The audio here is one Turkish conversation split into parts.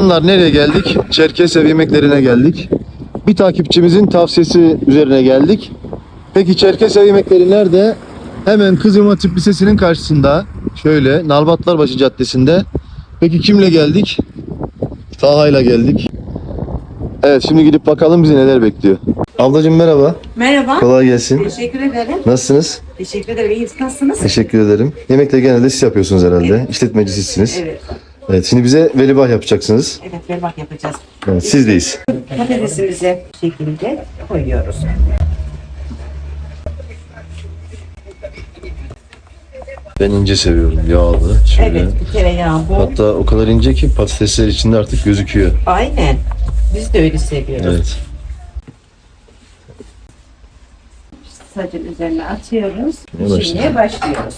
Bunlar nereye geldik? Çerkesev yemeklerine geldik. Bir takipçimizin tavsiyesi üzerine geldik. Peki Çerkesev yemekleri nerede? Hemen Kız İmam Hatip Lisesi'nin karşısında. Şöyle Nalbatlarbaşı Caddesi'nde. Peki kimle geldik? Taha'yla geldik. Evet şimdi gidip bakalım bizi neler bekliyor. Ablacığım merhaba. Merhaba. Kolay gelsin. Teşekkür ederim. Nasılsınız? Teşekkür ederim. İyiyiz. Nasılsınız? Teşekkür ederim. Yemekleri genelde siz yapıyorsunuz herhalde. İşletmecisisiniz. Evet. Evet şimdi bize velibah yapacaksınız. Evet, verbak yapacağız. Evet, sizdeyiz. Patatesimizi bu şekilde koyuyoruz. Ben ince seviyorum. Yağlı. Şöyle. Evet, bir tereyağı bu. Hatta o kadar ince ki patatesler içinde artık gözüküyor. Aynen. Biz de öyle seviyoruz. Evet. Sacın üzerine atıyoruz. Yavaş. Pişirmeye başlıyoruz.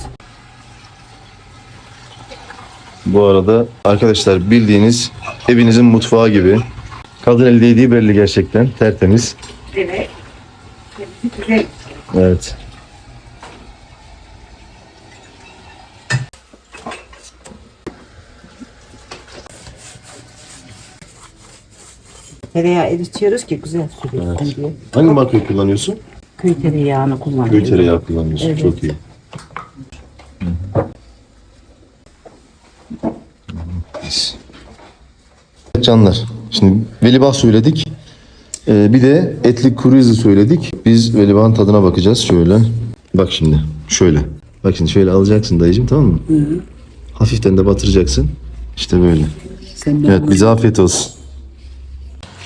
Bu arada arkadaşlar bildiğiniz evinizin mutfağı gibi. Kadın el değdiği belli gerçekten. Tertemiz. Evet. Güzel. Evet. Tereyağı eritiyoruz ki güzel sürüyorsun diye. Hangi markayı kullanıyorsun? Köy tereyağını kullanıyoruz. Köy tereyağı kullanıyorsun. Evet. Çok iyi. Biz. Evet Canlar. Şimdi velibah söyledik. Ee, bir de etli kuru izi söyledik. Biz velibahın tadına bakacağız şöyle. Bak şimdi. Şöyle. Bak şimdi şöyle alacaksın dayıcım tamam mı? Hafiften de batıracaksın. İşte böyle. Sen Evet bize afiyet olsun.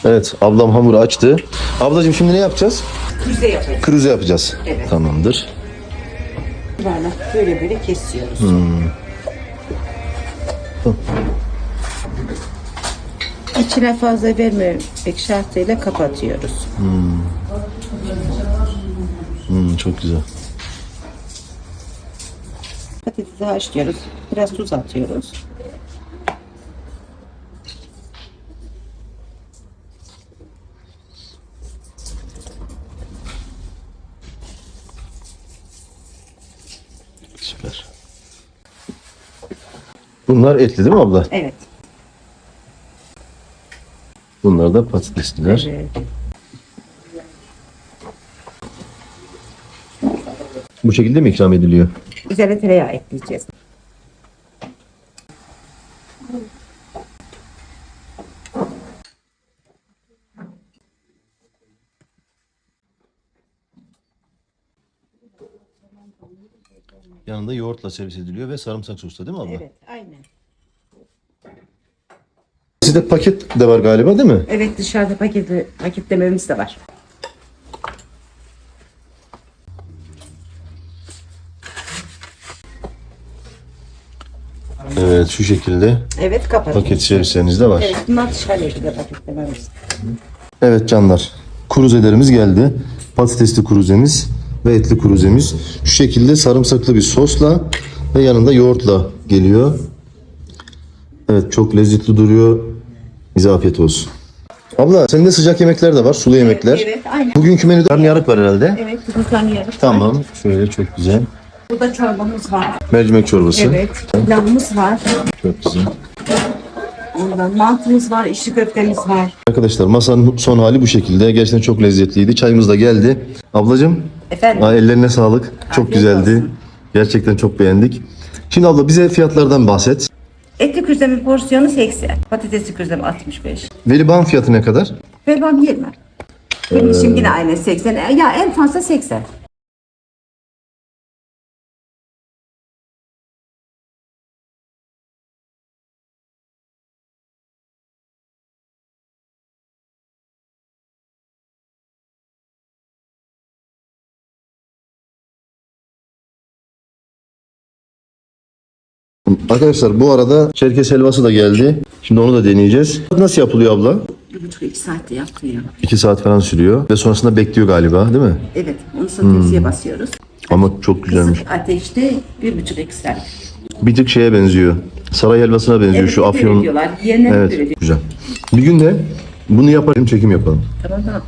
Evet ablam hamuru açtı. Ablacığım şimdi ne yapacağız? Güzel yapacağız. Kruze yapacağız. Evet. Tamamdır. Böyle böyle böyle kesiyoruz. İçine fazla vermemek şartıyla kapatıyoruz. Hmm, çok güzel. Patatesi haşlıyoruz. Biraz tuz atıyoruz. Süper. Bunlar etli değil mi abla? Evet. Bunlar da patatesliler. evet. Bu şekilde mi ikram ediliyor? Üzerine tereyağı ekleyeceğiz. Yanında yoğurtla servis ediliyor ve sarımsak sosla değil mi abla? Evet, aynen. Sizde paket de var galiba değil mi? Evet dışarıda paketi, paketlememiz de var. Evet şu şekilde Evet kapat. paket servisleriniz de var. Evet bunlar dışarıda paketlememiz. Evet canlar. Kuruzelerimiz geldi. Patatesli kuruzemiz ve etli kuruzemiz. Şu şekilde sarımsaklı bir sosla ve yanında yoğurtla geliyor. Evet çok lezzetli duruyor. Bize afiyet olsun. Abla senin de sıcak yemekler de var. Sulu yemekler. Evet aynen. Bugünkü menüde karnıyarık var herhalde. Evet bunu tanıyoruz. Tamam. Şöyle çok güzel. Burada çorbamız var. Mercimek çorbası. Evet. Pilavımız var. Çok güzel. Ondan mantımız var, içli köftemiz var. Arkadaşlar masanın son hali bu şekilde. Gerçekten çok lezzetliydi. Çayımız da geldi. Ablacığım Efendim? Aa, ellerine sağlık. Çok Afiyet güzeldi. olsun. Gerçekten çok beğendik. Şimdi abla bize fiyatlardan bahset. Etli küzlemin porsiyonu 80. Patatesli küzlem 65. Velibağın fiyatı ne kadar? Ve ben 20. Benim işim yine aynı 80. Ya en fazla 80. Arkadaşlar bu arada çerkez helvası da geldi. Şimdi onu da deneyeceğiz. Nasıl yapılıyor abla? Bir buçuk iki saatte yapıyor. 2 saat falan sürüyor. Ve sonrasında bekliyor galiba değil mi? Evet. Onu sonra tepsiye basıyoruz. Ama çok güzelmiş. Kısık ateşte bir buçuk iki saat. Bir tık şeye benziyor. Saray helvasına benziyor Evet, şu böyle afyon. diyorlar. Yiyenler böyle Evet diyor. güzel. Bir gün de bunu yaparım çekim yapalım. Tamam tamam.